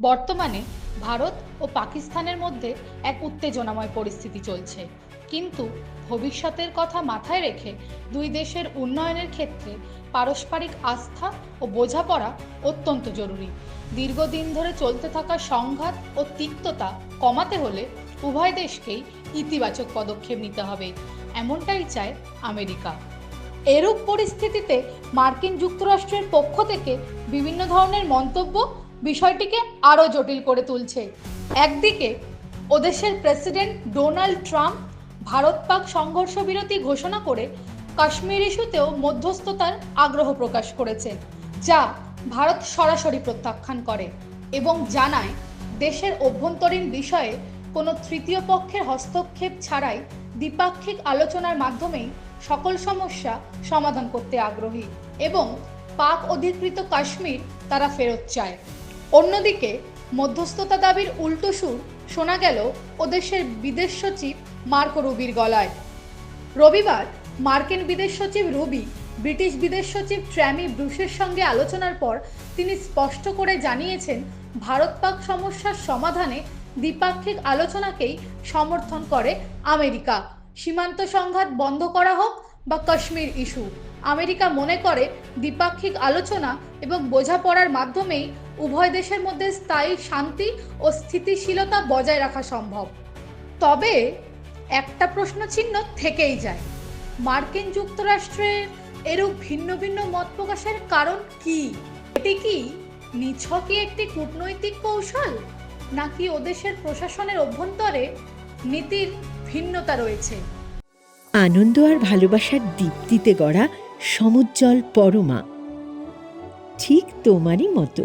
বর্তমানে ভারত ও পাকিস্তানের মধ্যে এক উত্তেজনাময় পরিস্থিতি চলছে। কিন্তু ভবিষ্যতের কথা মাথায় রেখে দুই দেশের উন্নয়নের ক্ষেত্রে পারস্পরিক আস্থা ও বোঝাপড়া অত্যন্ত জরুরি। দীর্ঘদিন ধরে চলতে থাকা সংঘাত ও তিক্ততা কমাতে হলে উভয় দেশকেই ইতিবাচক পদক্ষেপ নিতে হবে, এমনটাই চায় আমেরিকা। এরূপ পরিস্থিতিতে মার্কিন যুক্তরাষ্ট্রের পক্ষ থেকে বিভিন্ন ধরনের মন্তব্য বিষয়টিকে আরও জটিল করে তুলছে। একদিকে, ওদেশের president Donald Trump Bharat Pak সংঘর্ষ বিরতি ঘোষণা করে কাশ্মীর ইস্যুতেও মধ্যস্থতার আগ্রহ প্রকাশ করেছে, যা ভারত সরাসরি প্রত্যাখ্যান করে এবং জানায় দেশের অভ্যন্তরীণ বিষয়ে কোনো তৃতীয় পক্ষের হস্তক্ষেপ ছাড়াই দ্বিপাক্ষিক আলোচনার মাধ্যমেই সকল সমস্যা সমাধান করতে আগ্রহী এবং পাক অধিকৃত কাশ্মীর তারা ফেরত চায়। অন্যদিকে, মধ্যস্থতা দাবির উল্টো সুর শোনা গেল ওদেশের বিদেশ সচিব মার্কো রুবির গলায়। রবিবার মার্কিন বিদেশ সচিব রুবি, ব্রিটিশ বিদেশ সচিব ট্র্যামি ব্রুসের সঙ্গে আলোচনার পর তিনি স্পষ্ট করে জানিয়েছেন, ভারত পাক সমস্যার সমাধানে দ্বিপাক্ষিক আলোচনাকেই সমর্থন করে আমেরিকা। সীমান্ত সংঘাত বন্ধ করা হোক বা কাশ্মীর ইস্যু। আমেরিকা মনে করে দ্বিপাক্ষিক আলোচনা এবং বোঝাপড়ার মাধ্যমেই উভয় দেশের মধ্যে স্থায়ী শান্তি ও স্থিতিশীলতা বজায় রাখা সম্ভব। তবে একটা প্রশ্ন চিহ্ন থেকেই যায়। মার্কিন যুক্তরাষ্ট্রের এরূপ ভিন্ন ভিন্ন মত প্রকাশের কারণ কি? এটি কি নিছকই একটি কূটনৈতিক কৌশল? নাকি ওদেশের প্রশাসনের অভ্যন্তরে নীতির ভিন্নতা রয়েছে? আনন্দ আর ভালোবাসার দীপ্তিতে গড়া সমুজ্জ্বল পরমা। ঠিক তোমারই মতো।